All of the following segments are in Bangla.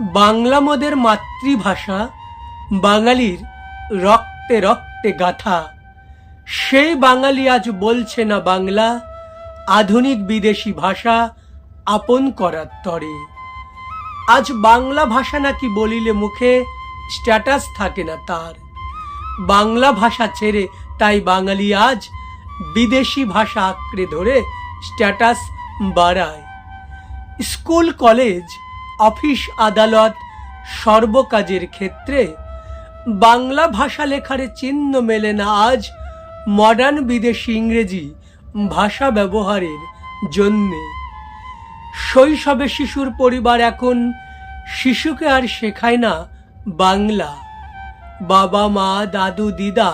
বাংলা মোদের মাতৃভাষা, বাঙালির রক্তে রক্তে গাথা। সেই বাঙালি আজ বলছে না বাংলা, আধুনিক বিদেশি ভাষা আপন করার তরে। আজ বাংলা ভাষা নাকি বলিলে মুখে স্ট্যাটাস থাকে না তার। বাংলা ভাষা ছেড়ে তাই বাঙালি আজ বিদেশি ভাষা আঁকড়ে ধরে স্ট্যাটাস বাড়ায়। স্কুল, কলেজ অফিস আদালত সর্বকাজের ক্ষেত্রে বাংলা ভাষা লেখার চিহ্ন মেলে না আজ মডার্ন বিদেশি ইংরেজি ভাষা ব্যবহারের জন্যে। শৈশবে শিশুর পরিবার এখন শিশুকে আর শেখায় না বাংলা। বাবা, মা, দাদু, দিদা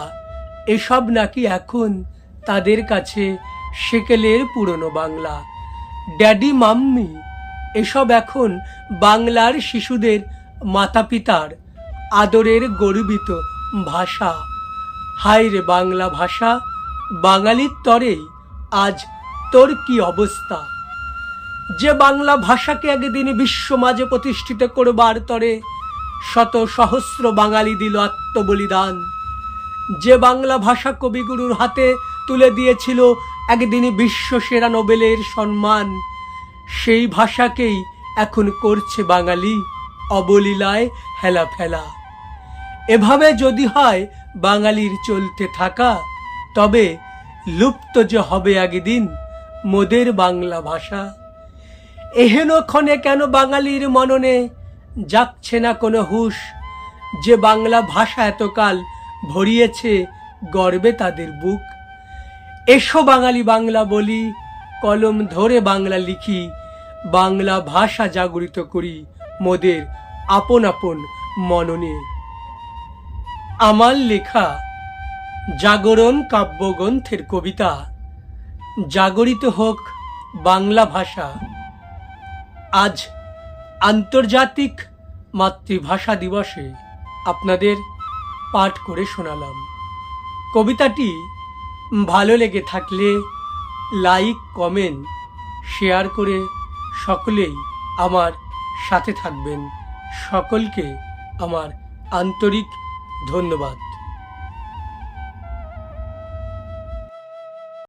এসব নাকি এখন তাদের কাছে সেকেলের পুরনো বাংলা। ড্যাডি, মাম্মি এসব এখন বাংলার শিশুদের মাতা পিতার আদরের গর্বিত ভাষা। হায় রে বাংলা ভাষা, বাঙালির তরেই আজ তোর কি অবস্থা? যে বাংলা ভাষাকে একদিন বিশ্ব মাঝে প্রতিষ্ঠিত করবার তরে শত সহস্র বাঙালি দিল আত্মবলিদান। যে বাংলা ভাষা কবিগুরুর হাতে তুলে দিয়েছিল একদিন বিশ্ব সেরা নোবেলের সম্মান। সেই ভাষাকেই এখন করছে বাঙালি অবলীলায় হেলা ফেলা এভাবে যদি হয় বাঙালির চলতে থাকা, তবে লুপ্ত যে হবে একদিন মোদের বাংলা ভাষা। এহেন ক্ষণে কেন বাঙালির মননে যাচ্ছে না কোনো হুঁশ? যে বাংলা ভাষা এতকাল ভরিয়েছে গর্বে তাদের বুক। এসো বাঙালি বাংলা বলি কলম ধরে বাংলা লিখি, বাংলা ভাষা জাগরিত করি মোদের আপন আপন মননে। আমার লেখা জাগরণ কাব্যগ্রন্থের কবিতা, জাগরিত হোক বাংলা ভাষা, আজ আন্তর্জাতিক মাতৃভাষা দিবসে আপনাদের পাঠ করে শোনালাম। কবিতাটি ভালো লেগে থাকলে লাইক কমেন্ট শেয়ার করে সকলেই আমার সাথে থাকবেন। সকলকে আমার আন্তরিক ধন্যবাদ।